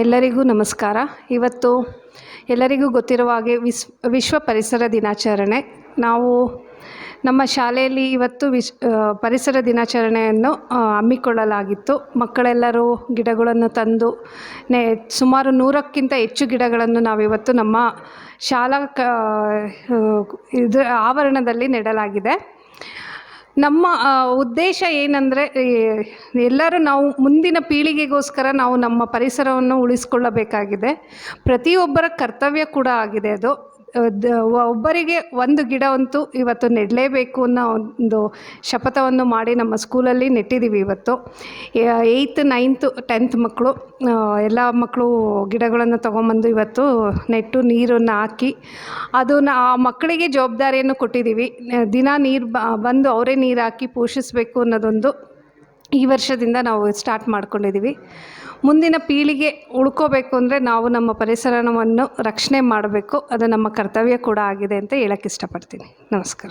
ಎಲ್ಲರಿಗೂ ನಮಸ್ಕಾರ. ಇವತ್ತು ಎಲ್ಲರಿಗೂ ಗೊತ್ತಿರುವ ಹಾಗೆ ವಿಸ್, ವಿಶ್ವ ಪರಿಸರ ದಿನಾಚರಣೆ. ನಾವು ನಮ್ಮ ಶಾಲೆಯಲ್ಲಿ ಇವತ್ತು ವಿಶ್ ಪರಿಸರ ದಿನಾಚರಣೆಯನ್ನು ಹಮ್ಮಿಕೊಳ್ಳಲಾಗಿತ್ತು. ಮಕ್ಕಳೆಲ್ಲರೂ ಗಿಡಗಳನ್ನು ತಂದು ನೇ, ಸುಮಾರು ನೂರಕ್ಕಿಂತ ಹೆಚ್ಚು ಗಿಡಗಳನ್ನು ನಾವಿವತ್ತು ನಮ್ಮ ಶಾಲಾ ಕ ಇದು, ಆವರಣದಲ್ಲಿ ನೆಡಲಾಗಿದೆ. ನಮ್ಮ ಉದ್ದೇಶ ಏನಂದರೆ ಎಲ್ಲರೂ ನಾವು ಮುಂದಿನ ಪೀಳಿಗೆಗೋಸ್ಕರ ನಾವು ನಮ್ಮ ಪರಿಸರವನ್ನು ಉಳಿಸ್ಕೊಳ್ಳಬೇಕಾಗಿದೆ. ಪ್ರತಿಯೊಬ್ಬರ ಕರ್ತವ್ಯ ಕೂಡ ಆಗಿದೆ ಅದು. ಒಬ್ಬರಿಗೆ ಒಂದು ಗಿಡವಂತೂ ಇವತ್ತು ನೆಡಲೇಬೇಕು ಅನ್ನೋ ಒಂದು ಶಪಥವನ್ನು ಮಾಡಿ ನಮ್ಮ ಸ್ಕೂಲಲ್ಲಿ ನೆಟ್ಟಿದ್ದೀವಿ ಇವತ್ತು. ಏಯ್ತ್, ನೈನ್ತು, ಟೆಂತ್ ಮಕ್ಕಳು ಎಲ್ಲ ಮಕ್ಕಳು ಗಿಡಗಳನ್ನು ತೊಗೊಂಬಂದು ಇವತ್ತು ನೆಟ್ಟು ನೀರನ್ನು ಹಾಕಿ ಅದನ್ನು ಆ ಮಕ್ಕಳಿಗೆ ಜವಾಬ್ದಾರಿಯನ್ನು ಕೊಟ್ಟಿದ್ದೀವಿ. ದಿನ ನೀರು ಬಂದು ಅವರೇ ನೀರು ಹಾಕಿ ಪೋಷಿಸಬೇಕು ಅನ್ನೋದೊಂದು ಈ ವರ್ಷದಿಂದ ನಾವು ಸ್ಟಾರ್ಟ್ ಮಾಡ್ಕೊಂಡಿದ್ದೀವಿ ಮುಂದಿನ ಪೀಳಿಗೆ ಉಳ್ಕೋಬೇಕು ಅಂದರೆ ನಾವು ನಮ್ಮ ಪರಿಸರವನ್ನು ರಕ್ಷಣೆ ಮಾಡಬೇಕು. ಅದು ನಮ್ಮ ಕರ್ತವ್ಯ ಕೂಡ ಆಗಿದೆ ಅಂತ ಹೇಳಕ್ಕೆ ಇಷ್ಟಪಡ್ತೀನಿ. ನಮಸ್ಕಾರ.